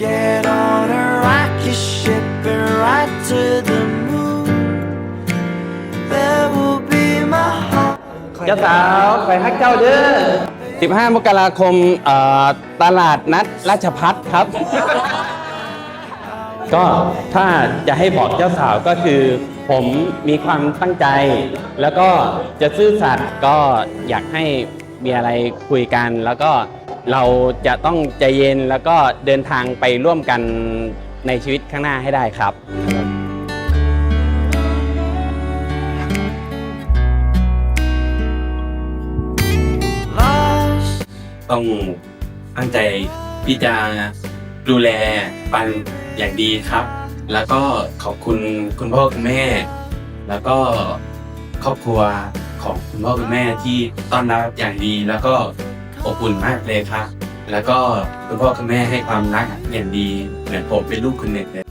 Get on a rocket ship and ride to the moon. There will be my heart. เจ้าสาวไปฮักเจ้าเด้อ 15 มกราคมตลาดนัดราชพัฒครับ ก็ถ้าจะให้บอกเจ้าสาวก็คือ ผมมีความตั้งใจ แล้วก็จะซื่อสัตย์ก็อยากให้มีอะไรคุยกันแล้วก็ เราจะต้องใจเย็นแล้วก็เดินทางไปร่วมกันในชีวิตข้างหน้าให้ได้ครับ ต้องตั้งใจที่จะดูแลปันอย่างดีครับ แล้วก็ขอบคุณคุณพ่อคุณแม่ แล้วก็ครอบครัวของคุณพ่อคุณแม่ที่ต้อนรับอย่างดีแล้วก็ อบอุ่นมากเลยครับ แล้วก็คุณพ่อคุณแม่ให้ความรักอย่างดีเหมือนผมเป็นลูกคุณเน็ตเลย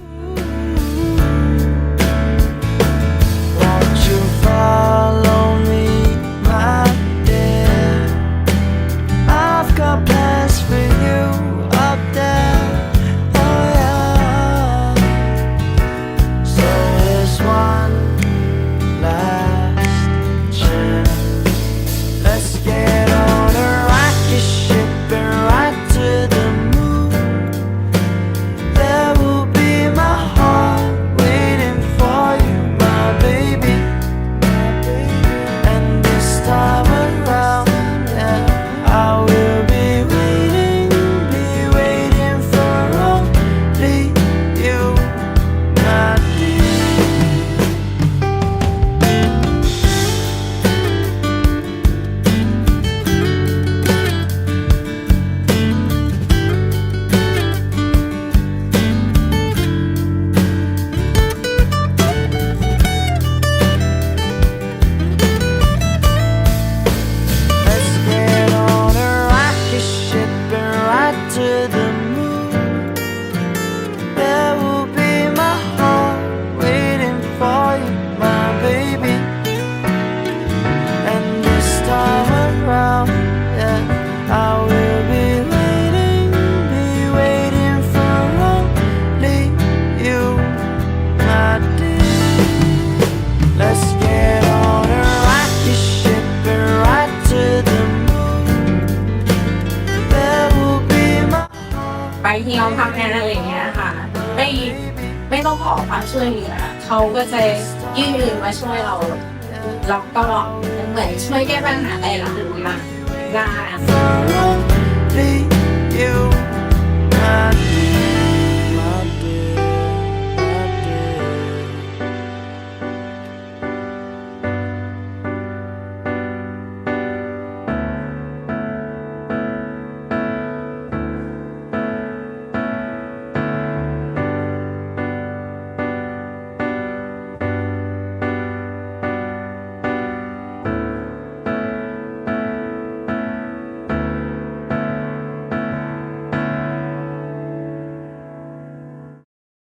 ride to ความช่วยเหลือเขาก็จะยื่นมือมาช่วยเราแล้วก็เหมือนช่วยแก้ปัญหาอะไรหลังๆได้ for only you,